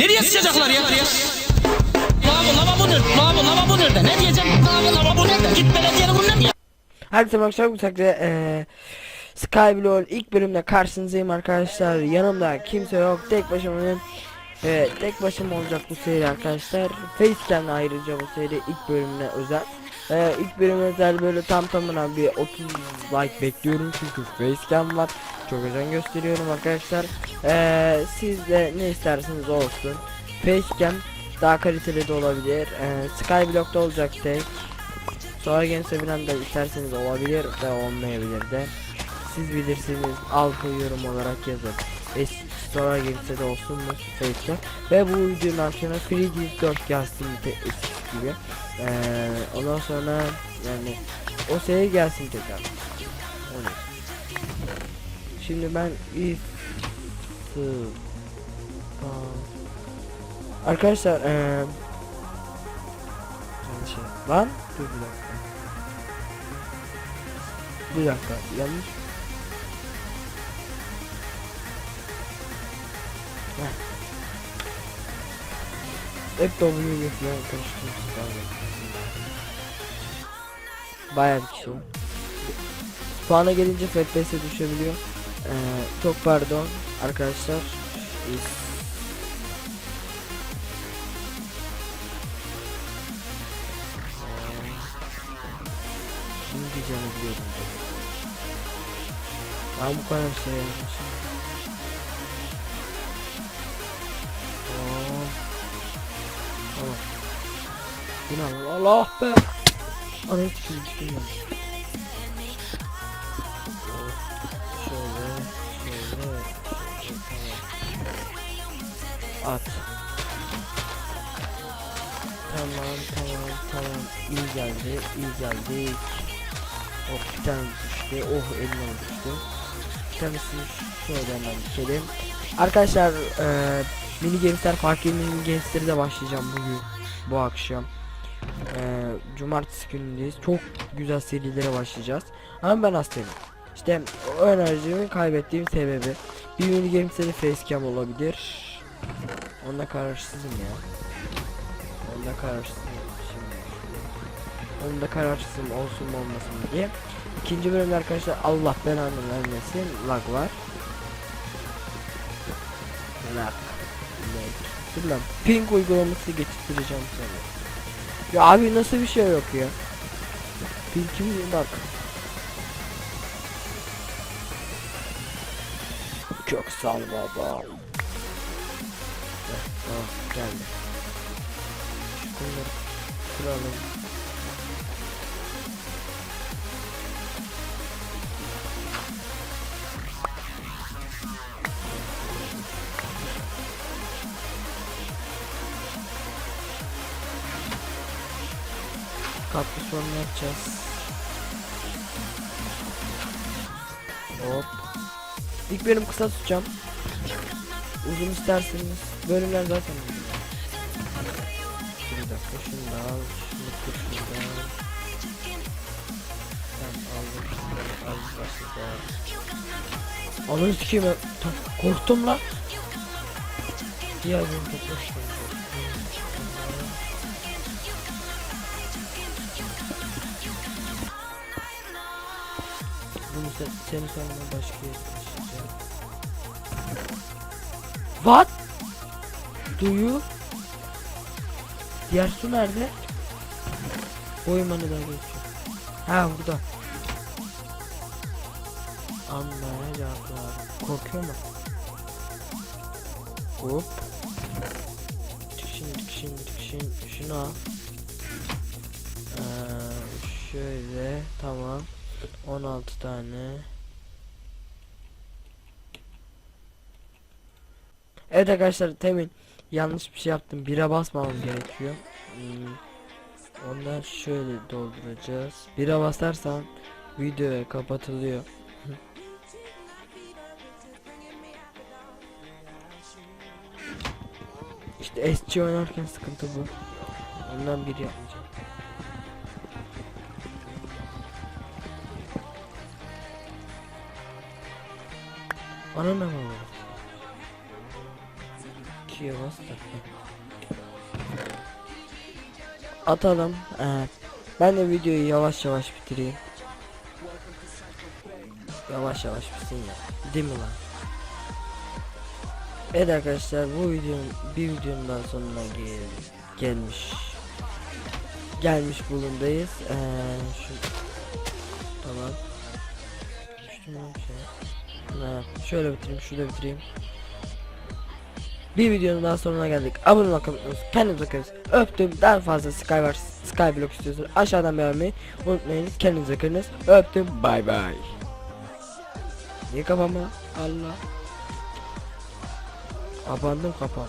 Nereye sıçacaklar ya? Lavabo lavabo nerede? Lavabo lavabo nerede? Ne diyeceğim? Lavabo lavabo nerede? Git belediyenin bunun ne ya? Herkese merhaba bu takdirde eee Skyblock ilk bölümde karşınızdayım arkadaşlar. Yanımda kimse yok. Tek başımayım. Evet, tek başıma olacak bu seri arkadaşlar. Facecam'le ayrıca bu seri ilk bölümüne özel. Ee, ilk bölüm özel böyle tam tamına bir 30 like bekliyorum çünkü Facecam var. Çok özen gösteriyorum arkadaşlar. Ee, siz de ne isterseniz olsun. Facecam daha kaliteli de olabilir. Ee, Skyblock'ta olacak tek. Sonra gelirse falan da isterseniz olabilir ve olmayabilir de. Siz bilirsiniz altı yorum olarak yazın. Es sonra gelirse de olsun mu Face'te. Ve bu videonun altına Free Disk 4 gelsin de eskisi gibi. Ee, ondan sonra yani o seri gelsin tekrar. Şimdi ben if Arkadaşlar eee şey. Lan dur bir dakika. Bir dakika yanlış. Heh. Hep W ile falan karıştırmışız abi. Bayağı bir kişi. Puana gelince FPS düşebiliyor. Ee, çok pardon arkadaşlar. Biz Şimdi diyeceğimi biliyordum. Ben bu kadar şey yazmışım. Tamam. Tamam. Bu ne lan? Allah be. Ana hiç At. Tamam tamam tamam. İyi geldi iyi geldi. Oh bir tane düştü. Oh eline düştü. Bir tanesini şöyle hemen düşelim Arkadaşlar eee mini gamesler farklı mini gamesleri de başlayacağım bugün bu akşam. Eee Cumartesi günündeyiz. Çok güzel serilere başlayacağız. Ama ben hastayım. İşte o enerjimi kaybettiğim sebebi. Bir mini gamesleri facecam olabilir Onunla kararsızım ya Onda kararsızım şimdi. Onda kararsızım olsun mu olmasın mı diye. İkinci bölümde arkadaşlar Allah belanı vermesin lag var. Lag. Lag. Dur lan ping uygulaması geçireceğim sana. Ya abi nasıl bir şey yok ya. Ping'im bak. Çok sağ ol baba. Heh, Tamam geldi. Bunları kıralım. Kaplı sorunu yapacağız. Hop. İlk bölüm kısa tutacağım. Uzun isterseniz bölümler zaten. Bir dakika şunu da al, şunu şunu da al. Aldım şunları al başladı. Ananı sikeyim ben korktum lan. Diğer bölüm toplaştım. Bunu sen, seni sonra başka yere What? Do you? Diğer su nerede? Boyuma ne daha geçiyor? Ha burada. Anlaya cevaplar. Korkuyor mu? Hop. Şimdi şimdi şimdi şunu al. Ee, şöyle tamam. 16 tane. Evet arkadaşlar temin yanlış bir şey yaptım. Bira basmamam gerekiyor. Hmm. Ondan şöyle dolduracağız. Bira basarsan video kapatılıyor. işte SC oynarken sıkıntı bu. Ondan biri yapmayacağım. Ana ne var? 2 Şuraya bas. Atalım. Ee, ben de videoyu yavaş yavaş bitireyim. Yavaş yavaş bitsin ya. Değil mi lan? Evet arkadaşlar bu videonun bir videonun daha sonuna gel gelmiş gelmiş bulundayız. Ee, şu tamam. Düştüm şey. Ha, şöyle bitireyim, şurada bitireyim. Bir videonun daha sonuna geldik. Abone olmayı unutmayınız. Kendinize bakın. Öptüm. Daha fazla Skywars, Skyblock istiyorsanız aşağıdan beğenmeyi unutmayınız. Kendinize bakınız. Öptüm. Bay bay. Niye kapama? Allah. Kapandım kapan.